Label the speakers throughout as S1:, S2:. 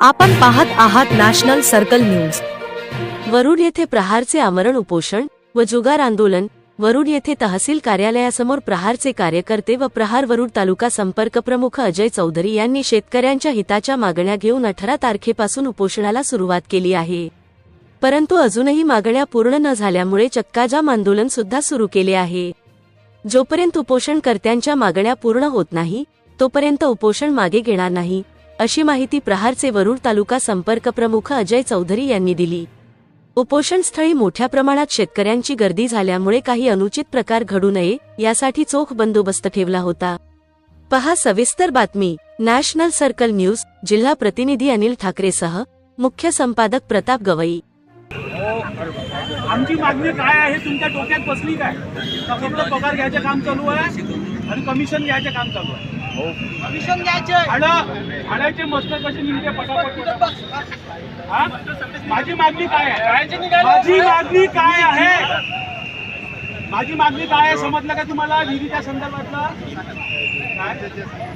S1: आपण पाहत आहात नॅशनल सर्कल न्यूज.
S2: वरुड येथे प्रहारचे आमरण उपोषण व जुगार आंदोलन. वरुड येथे तहसील कार्यालयासमोर प्रहारचे कार्यकर्ते व प्रहार वरुड तालुका संपर्क प्रमुख अजय चौधरी यांनी शेतकऱ्यांच्या हिताच्या मागण्या घेऊन अठरा तारखेपासून उपोषणाला सुरुवात केली आहे. परंतु अजूनही मागण्या पूर्ण न झाल्यामुळे चक्काजाम आंदोलन सुद्धा सुरू केले आहे. जोपर्यंत उपोषणकर्त्यांच्या मागण्या पूर्ण होत नाही तोपर्यंत उपोषण मागे घेणार नाही. अशी माहिती प्रहारचे वरुड तालुका संपर्क प्रमुख अजय चौधरी यांनी दिली. उपोषणस्थळी मोठ्या प्रमाणात शेतकऱ्यांची गर्दी झाल्यामुळे काही अनुचित प्रकार घडू नये यासाठी चोख बंदोबस्त ठेवला होता. पहा सविस्तर बातमी. नॅशनल सर्कल न्यूज जिल्हा प्रतिनिधी अनिल ठाकरेसह मुख्य संपादक प्रताप गवई.
S3: आमची मागणी काय आहे? तुमच्या डोक्यात बसली काय? फक्त पगार घ्यायचं काम चालू आहे आणि कमिशन घ्यायचं काम चालू आहे?
S4: कमिशन घ्यायचे
S3: मस्तर कसे निघते पटापट हा? माझी मागणी काय आहे? माझी मागणी काय आहे? माझी मागणी काय आहे? समजलं का तुम्हाला विहिरीच्या संदर्भातलं?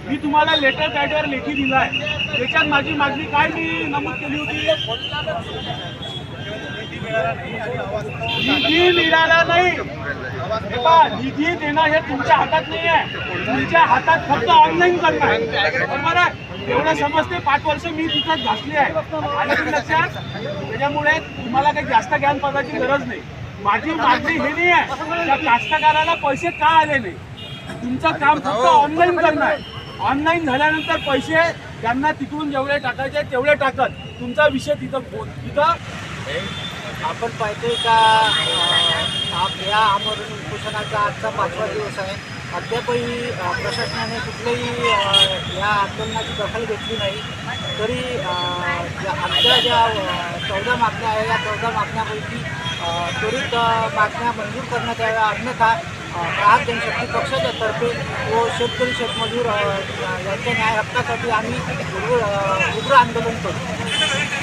S3: मी तुम्हाला लेटर पॅडवर लेखी दिलाय. त्याच्यात माझी मागणी काय मी नमूद केली होती? निधी मिळाला नाही. हे पहा, निधी देणं हे तुमच्या हातात नाही आहे. तुमच्या हातात फक्त ऑनलाईन करणं आहे. बरोबर आहे? एवढं समजते पाच वर्ष मी तिथं घासली आहे. आणि लक्षात त्याच्यामुळे तुम्हाला काही जास्त ज्ञान पदाची गरज नाही. माझी मागणी हे नाही आहे त्या कास्तकाराला पैसे का आले नाही? तुमचं काम फक्त ऑनलाईन करणं आहे. ऑनलाईन झाल्यानंतर पैसे त्यांना तिकडून जेवढे टाकायचे तेवढे टाकत. तुमचा विषय तिथं तिथं
S4: आपण पाहिजे का आप- या आमरण उपोषणाचा आजचा पाचवा दिवस आहे. अद्यापही प्रशासनाने कुठल्याही या आंदोलनाची दखल घेतली नाही. तरी ज्या आमच्या ज्या चौदा मागण्या आहे या चौदा मागण्यापैकी त्वरित मागण्या मंजूर करण्यात याव्या. अन्यथा ग्राहक जनशक्ती पक्षाच्या तर्फे व शेतकरी शेतमजूर यांच्या न्याय हक्कासाठी आम्ही उग्र उग्र आंदोलन करू.